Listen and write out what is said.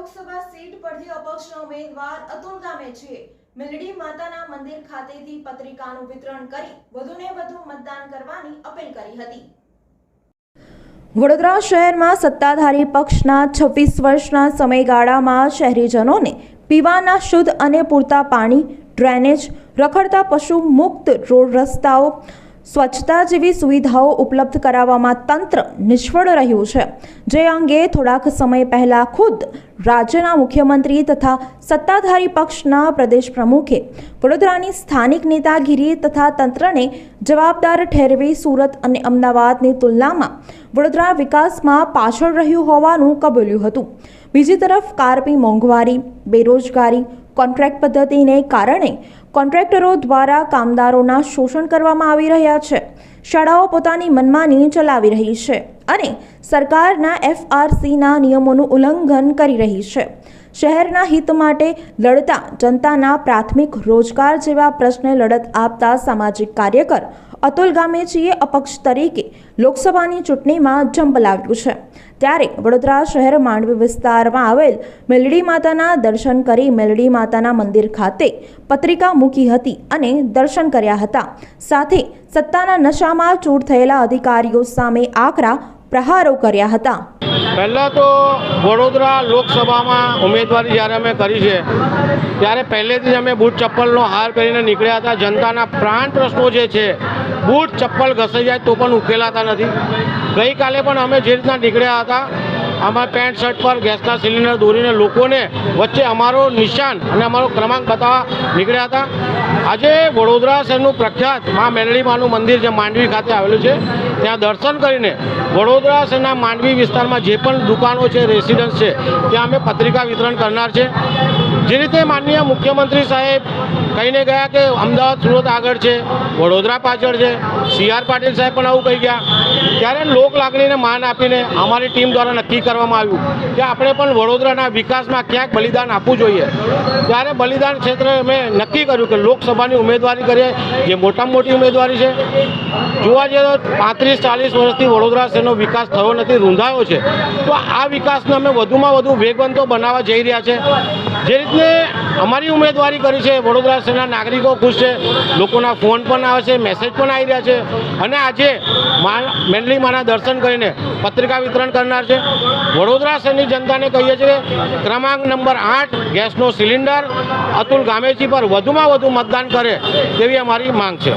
Lok Sabha seat પરથી અપક્ષના ઉમેદવાર અતુલ ગામે છે. મિલડી માતાના મંદિર ખાતેથી પત્રિકાનું વિતરણ કરી વધુને વધુ મતદાન કરવાની અપીલ કરી હતી. વડોદરા શહેરમાં સત્તાધારી પક્ષના છવ્વીસ વર્ષના સમયગાળામાં શહેરીજનોને પીવાના શુદ્ધ અને પૂરતા પાણી, ડ્રેનેજ, રખડતા પશુ મુક્ત રોડ રસ્તાઓ સ્વચ્છતા જેવી સુવિધાઓ ઉપલબ્ધ કરાવવામાં તંત્ર નિષ્ફળ રહ્યું છે. જે અંગે થોડાક સમય પહેલા ખુદ રાજ્યના મુખ્યમંત્રી તથા સત્તાધારી પક્ષના પ્રદેશ પ્રમુખે વડોદરાની સ્થાનિક નેતાગીરી તથા તંત્રને જવાબદાર ઠેરવી સુરત અને અમદાવાદની તુલનામાં વડોદરા વિકાસમાં પાછળ રહ્યું હોવાનું કબૂલ્યું હતું. બીજી તરફ કારપી મોંઘવારી, બેરોજગારી કોન્ટ્રાક્ટ પદ્ધતિને કારણે કોન્ટ્રાક્ટરો દ્વારા કામદારોના શોષણ કરવામાં આવી રહ્યા છે. શાળાઓ પોતાની મનમાની ચલાવી રહી છે અને સરકારના એફઆરસીના નિયમોનું ઉલ્લંઘન કરી રહી છે. શહેરના હિત માટે લડતા જનતાના પ્રાથમિક રોજગાર જેવા પ્રશ્ને લડત આપતા સામાજિક કાર્યકર અતુલ ગામેચીએ અપક્ષ તરીકે લોકસભાની ચૂંટણીમાં જંપ લાવ્યું છે. ત્યારે વડોદરા શહેર માંડવી વિસ્તારમાં આવેલ મેલડી માતાના દર્શન કરી મેલડી માતાના મંદિર ખાતે પત્રિકા મૂકી હતી અને દર્શન કર્યા હતા. સાથે સત્તાના નશામાં ચૂર થયેલા અધિકારીઓ સામે આકરા પ્રહારો કર્યા હતા. પહેલાં તો વડોદરા લોકસભામાં ઉમેદવારી જ્યારે અમે કરી છે, ત્યારે પહેલેથી અમે બૂટ ચપ્પલનો હાર પહેરીને નીકળ્યા હતા. જનતાના પ્રાણ પ્રશ્નો જે છે, બૂટ ચપ્પલ ઘસાઈ જાય તો પણ ઉકેલાતા નથી. ગઈકાલે પણ અમે જે રીતના નીકળ્યા હતા અમારા પેન્ટ, શર્ટ પર ગેસના સિલિન્ડર દોરીને લોકોને વચ્ચે અમારો નિશાન અને અમારો ક્રમાંક બતાવવા નીકળ્યા હતા. આજે વડોદરા શહેરનું પ્રખ્યાત મા મેલડી માનું મંદિર જે માંડવી ખાતે આવેલું છે, ત્યાં દર્શન કરીને વડોદરા શહેરના માંડવી વિસ્તારમાં જે પણ દુકાનો છે, રેસિડન્સ છે, ત્યાં અમે પત્રિકા વિતરણ કરનાર છે. જે રીતે માનનીય મુખ્યમંત્રી સાહેબ કહીને ગયા કે અમદાવાદ સુરત આગળ છે, વડોદરા પાછળ છે, સી આર પાટીલ સાહેબ પણ આવું કહી ગયા. ત્યારે લોક લાગણીને માન આપીને અમારી ટીમ દ્વારા નક્કી કરવામાં આવ્યું કે આપણે પણ વડોદરાના વિકાસમાં ક્યાંક બલિદાન આપવું જોઈએ. ત્યારે બલિદાન ક્ષેત્રે અમે નક્કી કર્યું કે લોકસભાની ઉમેદવારી કરીએ, જે મોટામાં મોટી ઉમેદવારી છે. જોવા જઈએ તો પાંત્રીસ, ચાલીસ વર્ષથી વડોદરા શહેરનો વિકાસ થયો નથી, રૂંધાયો છે. તો આ વિકાસને અમે વધુમાં વધુ વેગવંતો બનાવવા જઈ રહ્યા છે. જે રીતને અમારી ઉમેદવારી કરી છે, વડોદરા શહેરના નાગરિકો ખુશ છે, લોકોના ફોન પણ આવે છે મેસેજ પણ આવી રહ્યા છે. અને આજે મેન્ડલી માના દર્શન કરીને પત્રિકા વિતરણ કરનાર છે. વડોદરા શહેરની જનતાને કહીએ છીએ ક્રમાંક નંબર આઠ ગેસનો સિલિન્ડર અતુલ ગામેજી પર વધુમાં વધુ મતદાન કરે તેવી અમારી માંગ છે.